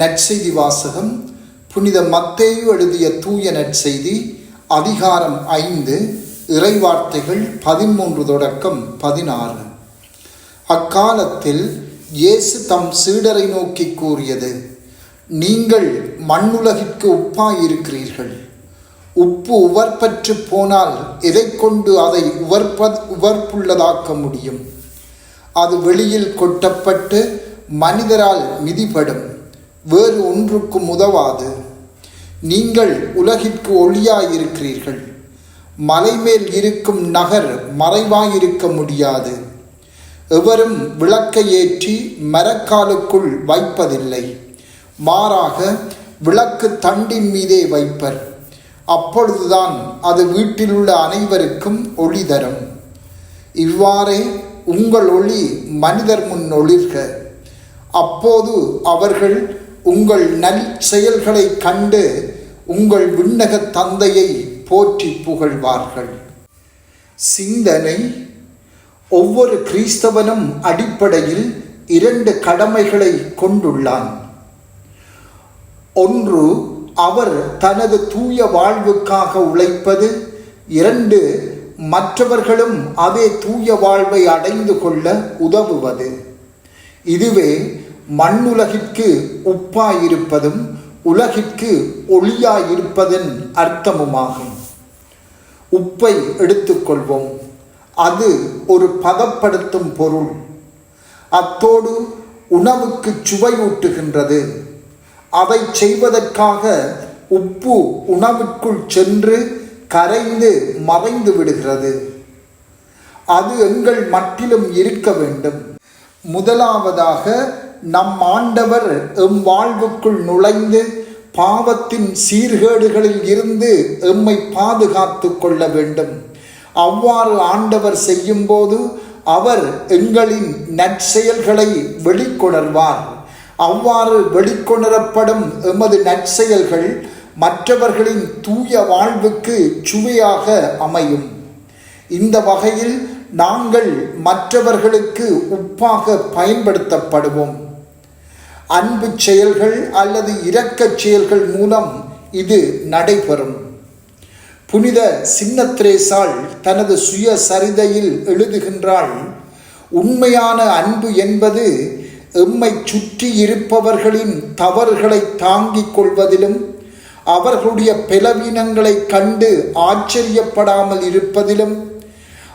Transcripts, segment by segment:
நற்செய்தி வாசகம் புனித மத்தேயு எழுதிய தூய நற்செய்தி அதிகாரம் ஐந்து இறைவார்த்தைகள் பதிமூன்று தொடக்கம் பதினாறு. அக்காலத்தில் இயேசு தம் சீடரை நோக்கி கூறியது நீங்கள் மண்ணுலகிற்கு உப்பாயிருக்கிறீர்கள். உப்பு உவர்பற்று போனால் எதை கொண்டு அதை உவர்ப்ப உவர்ப்புள்ளதாக்க முடியும்? அது வெளியில் கொட்டப்பட்டு மனிதரால் மிதிபடும். வேறு ஒன்றுக்கும் உதவாது. நீங்கள் உலகிற்கு ஒளியாயிருக்கிறீர்கள். மலைமேல் இருக்கும் நகர் மறைவாயிருக்க முடியாது. எவரும் விளக்கை ஏற்றி மரக்காலுக்குள் வைப்பதில்லை. மாறாக விளக்கு தண்டின் மீதே வைப்பர். அப்பொழுதுதான் அது வீட்டிலுள்ள அனைவருக்கும் ஒளி தரும். இவ்வாறே உங்கள் ஒளி மனிதர் முன் ஒளிர்க. அப்போது அவர்கள் உங்கள் நல் செயல்களை கண்டு உங்கள் விண்ணக தந்தையை போற்றி புகழ்வார்கள். சிந்தனை ஒவ்வொரு கிறிஸ்தவனும் அடிப்படையில் இரண்டு கடமைகளை கொண்டுள்ளான். ஒன்று அவர் தனது தூய வாழ்வுக்காக உழைப்பது. இரண்டு மற்றவர்களும் அதே தூய வாழ்வை அடைந்து கொள்ள உதவுவது. இதுவே மண்ணுலகிற்கு உப்பாயிருப்பதும் உலகிற்கு ஒளியாயிருப்பதன் அர்த்தமுமாகும். உப்பை எடுத்துக்கொள்வோம். அது ஒரு பதப்படுத்தும் பொருள். அத்தோடு உணவுக்கு சுவையூட்டுகின்றது. அதை செய்வதற்காக உப்பு உணவுக்குள் சென்று கரைந்து மறைந்து விடுகிறது. அது எங்கள் மட்டிலும் இருக்க வேண்டும். முதலாவதாக நம் ஆண்டவர் எம் வாழ்வுக்குள் நுழைந்து பாவத்தின் சீர்கேடுகளில் இருந்து எம்மை பாதுகாத்து கொள்ள வேண்டும். அவ்வாறு ஆண்டவர் செய்யும்போது அவர் எங்களின் நற்செயல்களை வெளிக்கொணர்வார். அவ்வாறு வெளிக்கொணரப்படும் எமது நற்செயல்கள் மற்றவர்களின் தூய வாழ்வுக்கு சுவையாக அமையும். இந்த வகையில் நாங்கள் மற்றவர்களுக்கு உப்பாக பயன்படுத்தப்படுவோம். அன்பு செயல்கள் அல்லது இரக்கச் செயல்கள் மூலம் இது நடைபெறும். புனித சின்னத்ரேசால் தனது சுய சரிதையில் எழுதுகின்றாள் உண்மையான அன்பு என்பது எம்மை சுற்றி இருப்பவர்களின் தவறுகளை தாங்கிக் கொள்வதிலும் அவர்களுடைய பலவீனங்களை கண்டு ஆச்சரியப்படாமல் இருப்பதிலும்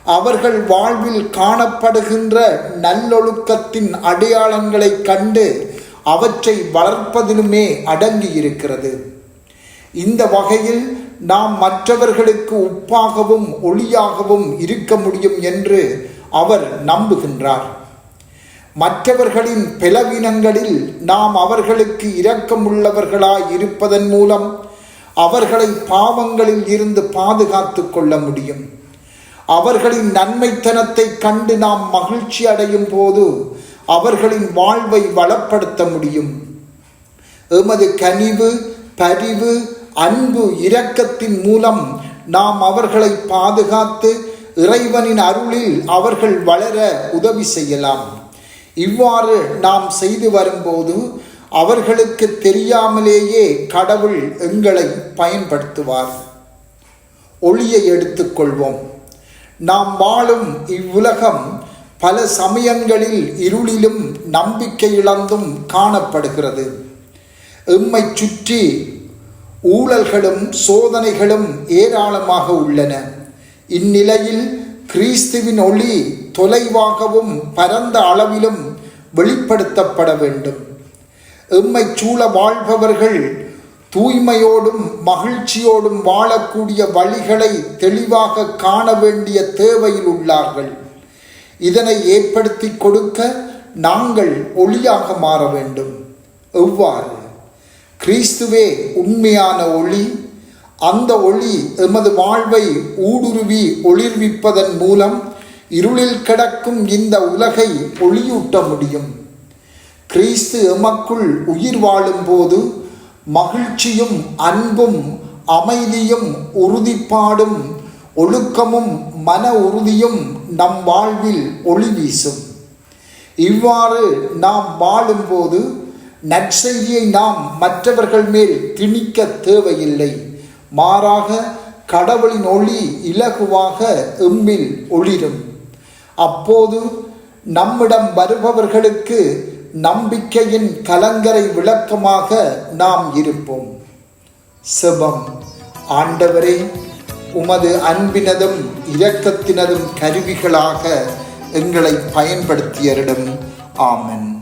அவர்கள் வாழ்வில் காணப்படுகின்ற நல்லொழுக்கத்தின் அடையாளங்களை கண்டு அவற்றை வளர்ப்பதிலுமே அடங்கி இருக்கிறது. இந்த வகையில் நாம் மற்றவர்களுக்கு உப்பாகவும் ஒளியாகவும் இருக்க முடியும் என்று அவர் நம்புகின்றார். மற்றவர்களின் பிளவினங்களில் நாம் அவர்களுக்கு இரக்கமுள்ளவர்களாய் இருப்பதன் மூலம் அவர்களை பாவங்களில் இருந்து பாதுகாத்து கொள்ள முடியும். அவர்களின் நன்மைத்தனத்தை கண்டு நாம் மகிழ்ச்சி அடையும் போது அவர்களின் வாழ்வை வளப்படுத்த முடியும். எமது கனிவு பரிவு அன்பு இரக்கத்தின் மூலம் நாம் அவர்களை பாதுகாத்து இறைவனின் அருளில் அவர்கள் வளர உதவி செய்யலாம். இவ்வாறு நாம் செய்து வரும்போது அவர்களுக்கு தெரியாமலேயே கடவுள் எங்களை பயன்படுத்துவார். ஒளியை எடுத்துக்கொள்வோம். நாம் வாழும் இவ்வுலகம் பல சமயங்களில் இருளிலும் நம்பிக்கை இழந்தும் காணப்படுகிறது. எம்மை சுற்றி ஊழல்களும் சோதனைகளும் ஏராளமாக உள்ளன. இந்நிலையில் கிறிஸ்துவின் ஒளி தொலைவாகவும் பரந்த அளவிலும் வெளிப்படுத்தப்பட வேண்டும். எம்மை சூழ வாழ்பவர்கள் தூய்மையோடும் மகிழ்ச்சியோடும் வாழக்கூடிய வழிகளை தெளிவாக காண வேண்டிய தேவையில் உள்ளார்கள். இதனை ஏற்படுத்தி கொடுக்க நாங்கள் ஒளியாக மாற வேண்டும். எவ்வாறு? கிறிஸ்துவே உண்மையான ஒளி. அந்த ஒளி எமது வாழ்வை ஊடுருவி ஒளிர்விப்பதன் மூலம் இருளில் கிடக்கும் இந்த உலகை ஒளியூட்ட முடியும். கிறிஸ்து எமக்குள் உயிர் வாழும்போது மகிழ்ச்சியும் அன்பும் அமைதியும் உறுதிப்பாடும் ஒழுக்கமும் மன உறுதியும் நம் வாழ்வில் ஒளி வீசும். இவ்வாறு நாம் வாழும்போது நற்செய்தியை நாம் மற்றவர்கள் மேல் திணிக்க தேவையில்லை. மாறாக கடவுளின் ஒளி இலகுவாக எம்மில் ஒளிரும். அப்போது நம்மிடம் வருபவர்களுக்கு நம்பிக்கையின் கலங்கரை விளக்கமாக நாம் இருப்போம். செபம். ஆண்டவரே உமது அன்பினதும் இரக்கத்தினதும் கருவிகளாக எங்களை பயன்படுத்தியரிடம். ஆமன்.